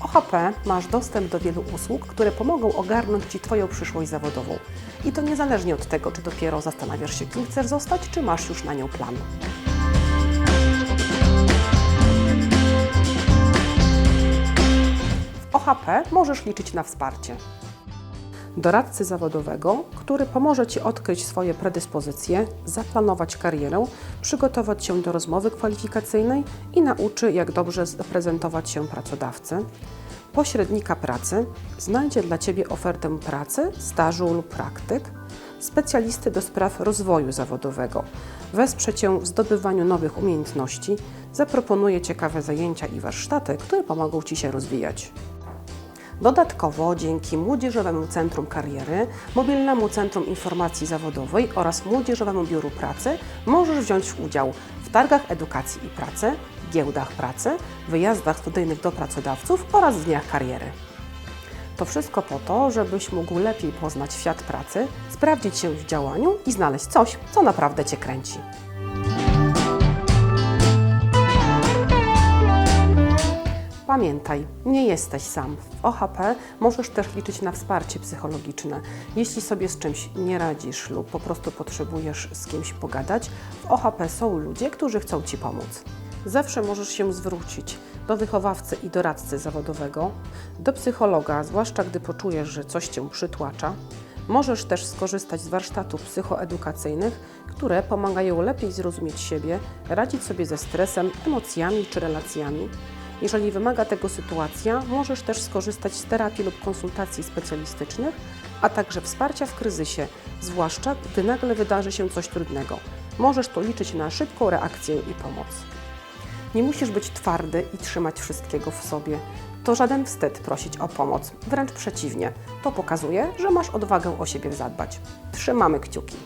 OHP masz dostęp do wielu usług, które pomogą ogarnąć Ci Twoją przyszłość zawodową. I to niezależnie od tego, czy dopiero zastanawiasz się, kim chcesz zostać, czy masz już na nią plan. W OHP możesz liczyć na wsparcie. Doradcy zawodowego, który pomoże Ci odkryć swoje predyspozycje, zaplanować karierę, przygotować się do rozmowy kwalifikacyjnej i nauczy, jak dobrze zaprezentować się pracodawcy. Pośrednika pracy znajdzie dla Ciebie ofertę pracy, stażu lub praktyk. Specjalisty do spraw rozwoju zawodowego wesprze Cię w zdobywaniu nowych umiejętności, zaproponuje ciekawe zajęcia i warsztaty, które pomogą Ci się rozwijać. Dodatkowo dzięki Młodzieżowemu Centrum Kariery, Mobilnemu Centrum Informacji Zawodowej oraz Młodzieżowemu Biuru Pracy możesz wziąć udział w targach edukacji i pracy, giełdach pracy, wyjazdach studyjnych do pracodawców oraz dniach kariery. To wszystko po to, żebyś mógł lepiej poznać świat pracy, sprawdzić się w działaniu i znaleźć coś, co naprawdę Cię kręci. Pamiętaj, nie jesteś sam. W OHP możesz też liczyć na wsparcie psychologiczne. Jeśli sobie z czymś nie radzisz lub po prostu potrzebujesz z kimś pogadać, w OHP są ludzie, którzy chcą Ci pomóc. Zawsze możesz się zwrócić do wychowawcy i doradcy zawodowego, do psychologa, zwłaszcza gdy poczujesz, że coś Cię przytłacza. Możesz też skorzystać z warsztatów psychoedukacyjnych, które pomagają lepiej zrozumieć siebie, radzić sobie ze stresem, emocjami czy relacjami. Jeżeli wymaga tego sytuacja, możesz też skorzystać z terapii lub konsultacji specjalistycznych, a także wsparcia w kryzysie, zwłaszcza gdy nagle wydarzy się coś trudnego. Możesz tu liczyć na szybką reakcję i pomoc. Nie musisz być twardy i trzymać wszystkiego w sobie. To żaden wstyd prosić o pomoc, wręcz przeciwnie. To pokazuje, że masz odwagę o siebie zadbać. Trzymamy kciuki.